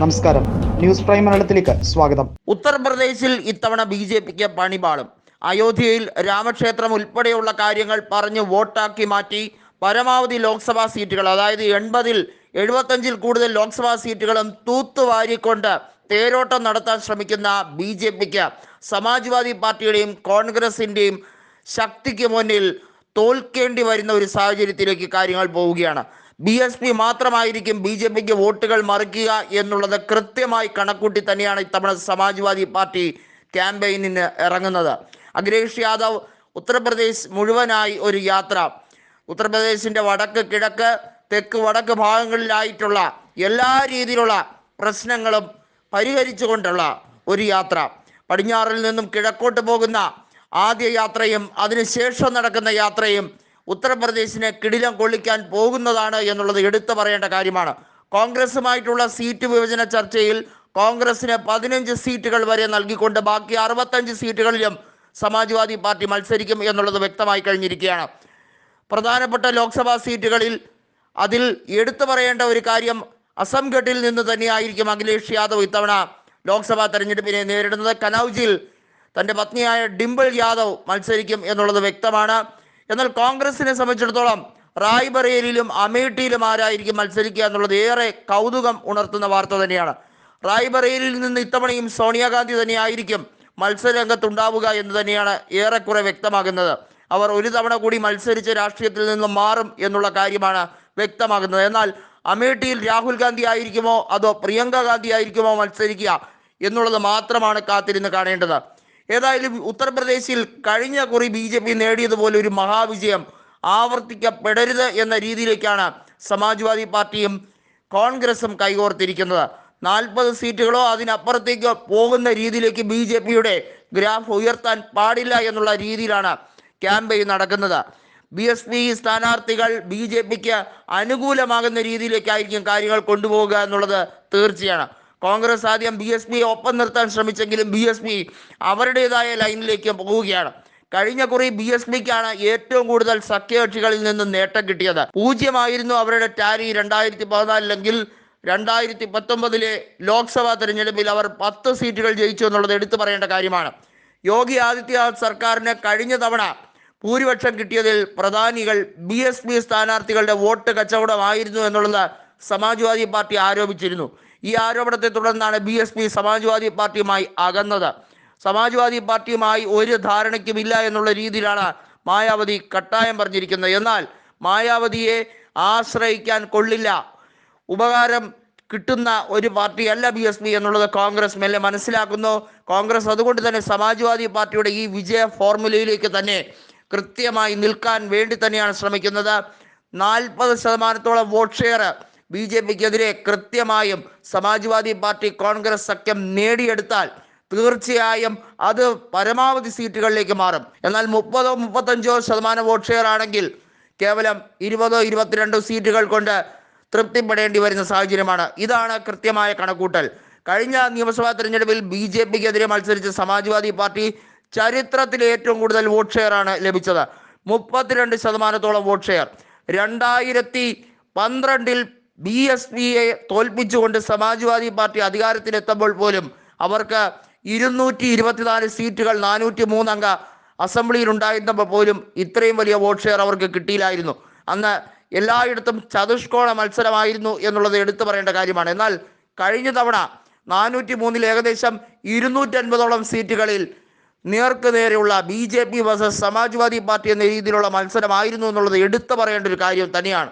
നമസ്കാരം. News prime മലയാളത്തിലേക്ക് സ്വാഗതം. ഉത്തർപ്രദേശിൽ ഇത്തവണ ബി ജെ പിക്ക് പണിപാളും. അയോധ്യയിൽ രാമക്ഷേത്രം ഉൾപ്പെടെയുള്ള കാര്യങ്ങൾ പറഞ്ഞ് വോട്ടാക്കി മാറ്റി പരമാവധി ലോക്സഭാ സീറ്റുകൾ അതായത് എൺപതിൽ എഴുപത്തഞ്ചിൽ കൂടുതൽ ലോക്സഭാ സീറ്റുകളും തൂത്തുവാരിക്കൊണ്ട് തേരോട്ടം നടത്താൻ ശ്രമിക്കുന്ന ബി ജെ പിക്ക് സമാജ്വാദി പാർട്ടിയുടെയും കോൺഗ്രസിന്റെയും ശക്തിക്ക് മുന്നിൽ തോൽക്കേണ്ടി വരുന്ന ഒരു സാഹചര്യത്തിലേക്ക് കാര്യങ്ങൾ പോവുകയാണ്. ബി എസ് പി മാത്രമായിരിക്കും ബി ജെ പിക്ക് വോട്ടുകൾ മറിക്കുക എന്നുള്ളത് കൃത്യമായി കണക്കൂട്ടി തന്നെയാണ് ഇത്തവണ സമാജ്വാദി പാർട്ടി ക്യാമ്പയിനിന് ഇറങ്ങുന്നത്. അഖിലേഷ് യാദവ് ഉത്തർപ്രദേശ് മുഴുവനായി ഒരു യാത്ര. ഉത്തർപ്രദേശിന്റെ വടക്ക് കിഴക്ക് തെക്ക് വടക്ക് ഭാഗങ്ങളിലായിട്ടുള്ള എല്ലാ രീതിയിലുള്ള പ്രശ്നങ്ങളും പരിഹരിച്ചുകൊണ്ടുള്ള ഒരു യാത്ര. പടിഞ്ഞാറിൽ നിന്നും കിഴക്കോട്ട് പോകുന്ന ആദ്യ യാത്രയും അതിനുശേഷം നടക്കുന്ന യാത്രയും ഉത്തർപ്രദേശിനെ കിടിലം കൊള്ളിക്കാൻ പോകുന്നതാണ് എന്നുള്ളത് എടുത്തു പറയേണ്ട കാര്യമാണ്. കോൺഗ്രസുമായിട്ടുള്ള സീറ്റ് വിഭജന ചർച്ചയിൽ കോൺഗ്രസിന് പതിനഞ്ച് സീറ്റുകൾ വരെ നൽകിക്കൊണ്ട് ബാക്കി അറുപത്തഞ്ച് സീറ്റുകളിലും സമാജ്വാദി പാർട്ടി മത്സരിക്കും എന്നുള്ളത് വ്യക്തമായി കഴിഞ്ഞിരിക്കുകയാണ്. പ്രധാനപ്പെട്ട ലോക്സഭാ സീറ്റുകളിൽ അതിൽ എടുത്തു പറയേണ്ട ഒരു കാര്യം അസംഘട്ടിൽ നിന്ന് തന്നെയായിരിക്കും അഖിലേഷ് യാദവ് ഇത്തവണ ലോക്സഭാ തെരഞ്ഞെടുപ്പിനെ നേരിടുന്നത്. കനൌജിൽ തന്റെ പത്നിയായ ഡിംപിൾ യാദവ് മത്സരിക്കും എന്നുള്ളത് വ്യക്തമാണ്. എന്നാൽ കോൺഗ്രസിനെ സംബന്ധിച്ചിടത്തോളം റായ്ബറേലിയിലും അമേഠിയിലും ആരായിരിക്കും മത്സരിക്കുക എന്നുള്ളത് ഏറെ കൗതുകം ഉണർത്തുന്ന വാർത്ത തന്നെയാണ്. റായ്ബറേലിയിൽ നിന്ന് ഇത്തവണയും സോണിയാഗാന്ധി തന്നെയായിരിക്കും മത്സരരംഗത്തുണ്ടാവുക എന്ന് തന്നെയാണ് ഏറെക്കുറെ വ്യക്തമാകുന്നത്. അവർ ഒരു തവണ കൂടി മത്സരിച്ച് രാഷ്ട്രീയത്തിൽ നിന്ന് മാറും എന്നുള്ള കാര്യമാണ് വ്യക്തമാകുന്നത്. എന്നാൽ അമേഠിയിൽ രാഹുൽ ഗാന്ധി ആയിരിക്കുമോ അതോ പ്രിയങ്ക ഗാന്ധി ആയിരിക്കുമോ മത്സരിക്കുക എന്നുള്ളത് മാത്രമാണ് കാത്തിരുന്ന് കാണേണ്ടത്. ഏതായാലും ഉത്തർപ്രദേശിൽ കഴിഞ്ഞ കുറി ബി ജെ പി നേടിയതുപോലെ ഒരു മഹാവിജയം ആവർത്തിക്കപ്പെടരുത് എന്ന രീതിയിലേക്കാണ് സമാജ്വാദി പാർട്ടിയും കോൺഗ്രസും കൈകോർത്തിരിക്കുന്നത്. നാൽപ്പത് സീറ്റുകളോ അതിനപ്പുറത്തേക്കോ പോകുന്ന രീതിയിലേക്ക് ബി ജെ പിയുടെ ഗ്രാഫ് ഉയർത്താൻ പാടില്ല എന്നുള്ള രീതിയിലാണ് ക്യാമ്പയിൻ നടക്കുന്നത്. ബി എസ് പി സ്ഥാനാർത്ഥികൾ ബി ജെ പിക്ക് അനുകൂലമാകുന്ന രീതിയിലേക്കായിരിക്കും കാര്യങ്ങൾ കൊണ്ടുപോകുക എന്നുള്ളത് തീർച്ചയാണ്. കോൺഗ്രസ് ആദ്യം ബി എസ് പി ഒപ്പം നിർത്താൻ ശ്രമിച്ചെങ്കിലും ബി എസ് പി അവരുടേതായ ലൈനിലേക്ക് പോവുകയാണ് കഴിഞ്ഞ കുറി ബി എസ് പിക്കാണ് ഏറ്റവും കൂടുതൽ സഖ്യകക്ഷികളിൽ നിന്ന് നേട്ടം കിട്ടിയത്. പൂജ്യമായിരുന്നു അവരുടെ ടാരി രണ്ടായിരത്തി പതിനാലിലെങ്കിൽ രണ്ടായിരത്തി പത്തൊമ്പതിലെ ലോക്സഭാ തെരഞ്ഞെടുപ്പിൽ അവർ പത്ത് സീറ്റുകൾ ജയിച്ചു എന്നുള്ളത് എടുത്തു പറയേണ്ട കാര്യമാണ്. യോഗി ആദിത്യനാഥ് സർക്കാരിന് കഴിഞ്ഞ തവണ ഭൂരിപക്ഷം കിട്ടിയതിൽ പ്രധാനികൾ ബി എസ് പി സ്ഥാനാർത്ഥികളുടെ വോട്ട് കച്ചവടമായിരുന്നു എന്നുള്ളത് സമാജ്വാദി പാർട്ടി ആരോപിച്ചിരുന്നു. ഈ ആരോപണത്തെ തുടർന്നാണ് ബി എസ് പി സമാജ്വാദി പാർട്ടിയുമായി അകന്നത്. സമാജ്വാദി പാർട്ടിയുമായി ഒരു ധാരണയ്ക്കുമില്ല എന്നുള്ള രീതിയിലാണ് മായാവതി കട്ടായം പറഞ്ഞിരിക്കുന്നത്. എന്നാൽ മായാവതിയെ ആശ്രയിക്കാൻ കൊള്ളില്ല. ഉപകാരം കിട്ടുന്ന ഒരു പാർട്ടിയല്ല ബി എസ് പി എന്നുള്ളത് കോൺഗ്രസ് മെല്ലെ മനസ്സിലാക്കുന്നു. കോൺഗ്രസ് അതുകൊണ്ട് തന്നെ സമാജ്വാദി പാർട്ടിയുടെ ഈ വിജയ ഫോർമുലയിലേക്ക് തന്നെ കൃത്യമായി നിൽക്കാൻ വേണ്ടി തന്നെയാണ് ശ്രമിക്കുന്നത്. നാൽപ്പത് ശതമാനത്തോളം വോട്ട് ഷെയർ ബി ജെ പിക്കെതിരെ കൃത്യമായും സമാജ്വാദി പാർട്ടി കോൺഗ്രസ് സഖ്യം നേടിയെടുത്താൽ തീർച്ചയായും അത് പരമാവധി സീറ്റുകളിലേക്ക് മാറും. എന്നാൽ മുപ്പതോ മുപ്പത്തഞ്ചോ ശതമാനം വോട്ട് ഷെയർ ആണെങ്കിൽ കേവലം ഇരുപതോ ഇരുപത്തിരണ്ടോ സീറ്റുകൾ കൊണ്ട് തൃപ്തിപ്പെടേണ്ടി വരുന്ന സാഹചര്യമാണ്. ഇതാണ് കൃത്യമായ കണക്കൂട്ടൽ. കഴിഞ്ഞ നിയമസഭാ തെരഞ്ഞെടുപ്പിൽ ബി ജെ പിക്കെതിരെ മത്സരിച്ച സമാജ്വാദി പാർട്ടി ചരിത്രത്തിൽ ഏറ്റവും കൂടുതൽ വോട്ട് ഷെയർ ആണ് ലഭിച്ചത്. മുപ്പത്തിരണ്ട് ശതമാനത്തോളം വോട്ട് ഷെയർ. രണ്ടായിരത്തി പന്ത്രണ്ടിൽ ബി എസ് പിയെ തോൽപ്പിച്ചുകൊണ്ട് സമാജ്വാദി പാർട്ടി അധികാരത്തിലെത്തുമ്പോൾ പോലും അവർക്ക് ഇരുന്നൂറ്റി ഇരുപത്തിനാല് സീറ്റുകൾ നാനൂറ്റി മൂന്നംഗ അസംബ്ലിയിൽ ഉണ്ടായിരുന്നപ്പോൾ പോലും ഇത്രയും വലിയ വോട്ട് ഷെയർ അവർക്ക് കിട്ടിയില്ലായിരുന്നു. അന്ന് എല്ലായിടത്തും ചതുഷ്കോണ മത്സരമായിരുന്നു എന്നുള്ളത് എടുത്തു പറയേണ്ട കാര്യമാണ്. എന്നാൽ കഴിഞ്ഞ തവണ നാനൂറ്റി മൂന്നിൽ ഏകദേശം ഇരുന്നൂറ്റൻപതോളം സീറ്റുകളിൽ നേർക്ക് നേരെയുള്ള B J P versus Samajwadi party എന്ന രീതിയിലുള്ള മത്സരമായിരുന്നു എന്നുള്ളത് എടുത്തു പറയേണ്ട ഒരു കാര്യം തന്നെയാണ്.